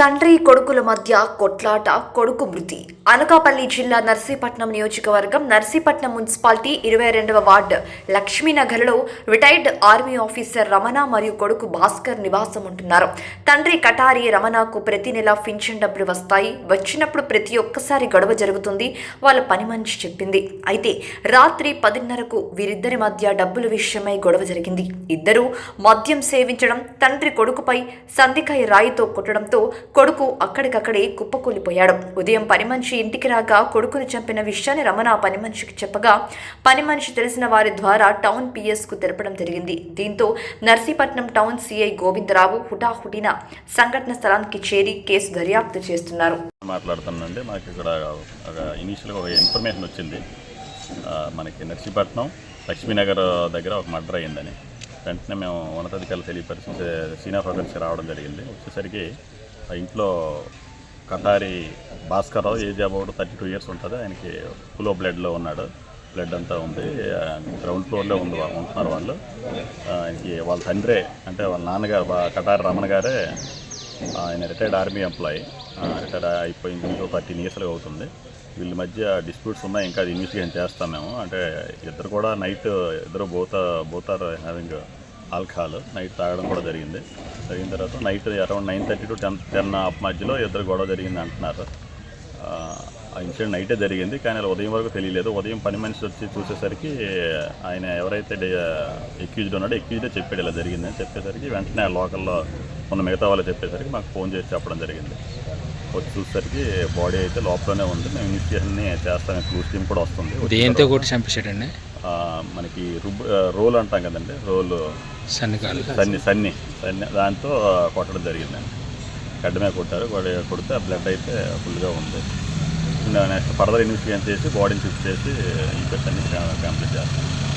తండ్రి కొడుకుల మధ్య కొట్లాట కొడుకు మృతి. అనకాపల్లి జిల్లా నర్సీపట్నం నియోజకవర్గం నర్సీపట్నం మున్సిపాలిటీ ఇరవై రెండవ వార్డు లక్ష్మీనగర్లో రిటైర్డ్ ఆర్మీ ఆఫీసర్ రమణ మరియు కొడుకు భాస్కర్ నివాసం ఉంటున్నారు తండ్రి కటారి రమణకు ప్రతి నెల పింఛన్ డబ్బులు వస్తాయి. వచ్చినప్పుడు ప్రతి ఒక్కసారి గొడవ జరుగుతుంది. వాళ్ళ పని మనిషి చెప్పింది. అయితే రాత్రి పదిన్నరకు వీరిద్దరి మధ్య డబ్బుల విషయమై గొడవ జరిగింది. ఇద్దరూ మద్యం సేవించడం తండ్రి కొడుకుపై సందికాయ రాయితో కొట్టడంతో కొడుకు అక్కడికక్కడే కుప్పకూలిపోయాడు. ఉదయం పని మనిషి ఇంటికి రాగా కొడుకుని చంపిన విషయాన్ని రమణ పని మనిషికి చెప్పగా పని మనిషి తెలిసిన వారి ద్వారా టౌన్ పిఎస్కు తెలపడం జరిగింది. దీంతో నర్సీపట్నం టౌన్ సిఐ గోవిందరావు హుటాహుటిన సంఘటన స్థలానికి చేరి కేసు దర్యాప్తు చేస్తున్నారు. మాట్లాడుతానండి మాకు ఇక్కడ ఒక ఇనీషియల్గా ఒక ఇన్ఫర్మేషన్ వచ్చింది. మనకి నర్సీపట్నం లక్ష్మీనగర్ దగ్గర ఒక మర్డర్ అయ్యిందని. వెంటనే మేము ఉన్నతాధికారులు తెలియపరిచి సీనియర్ ఆఫీసర్స్కి రావడం జరిగింది. వచ్చేసరికి ఆ ఇంట్లో Katari Bhaskar Rao age about thirty two years ఉంటుంది. ఆయనకి ఫులో బ్లడ్లో ఉన్నాడు. బ్లడ్ అంతా ఉంది. గ్రౌండ్ ఫ్లోర్లో ఉంది ఉంటున్నారు వాళ్ళు. ఆయనకి వాళ్ళ తండ్రే అంటే వాళ్ళ నాన్నగారు కటారి రమణ గారే ఆయన రిటైర్డ్ ఆర్మీ ఎంప్లాయీ. రిటైర్డ్ అయిపోయింది. ఇంకో థర్టీన్ ఇయర్స్లో అవుతుంది. వీళ్ళ మధ్య డిస్ప్యూట్స్ ఉన్నాయి. ఇంకా అది ఇన్వెస్టిగేషన్ చేస్తాం మేము. అంటే ఇద్దరు కూడా నైట్ ఇద్దరు both both are having alcohol. Night తాగడం కూడా జరిగింది. జరిగిన తర్వాత night around nine thirty to ten ten half మధ్యలో ఇద్దరు గొడవ జరిగింది అంటున్నారు. ఆ, ఇన్సిడెంట్ నైటే జరిగింది కానీ అది ఉదయం వరకు తెలియలేదు. ఉదయం పని మనిషి వచ్చి చూసేసరికి ఆయన ఎవరైతే ఎక్యూజ్డ్ ఉన్నాడో ఎక్యూజ్డే చెప్పాడు ఇలా జరిగిందని చెప్పేసరికి వెంటనే ఆ లోకల్లో ఉన్న మిగతా వాళ్ళు చెప్పేసరికి మాకు ఫోన్ చేసి చెప్పడం జరిగింది. వచ్చి చూసేసరికి బాడీ అయితే లోపలనే ఉంది. మేము ఇన్వెస్టిగేషన్ని చేస్తాం క్లూస్ టీమ్ కూడా వస్తుంది. దేంతో చంపేశాడండి? మనకి రుబ్ రోల్ అంటాం కదండి రోల్. సన్ని సన్ని సన్ని దాంతో కొట్టడం జరిగిందండి గడ్డ మీద కొట్టారు. కొడ- కొడితే ఆ బ్లడ్ అయితే ఫుల్గా ఉంది. నెక్స్ట్ ఫర్దర్ ఇన్వెస్టిగేషన్ చేసి బాడీని షిఫ్ట్ చేసి ఈ అన్ని కంప్లీట్ చేస్తాం.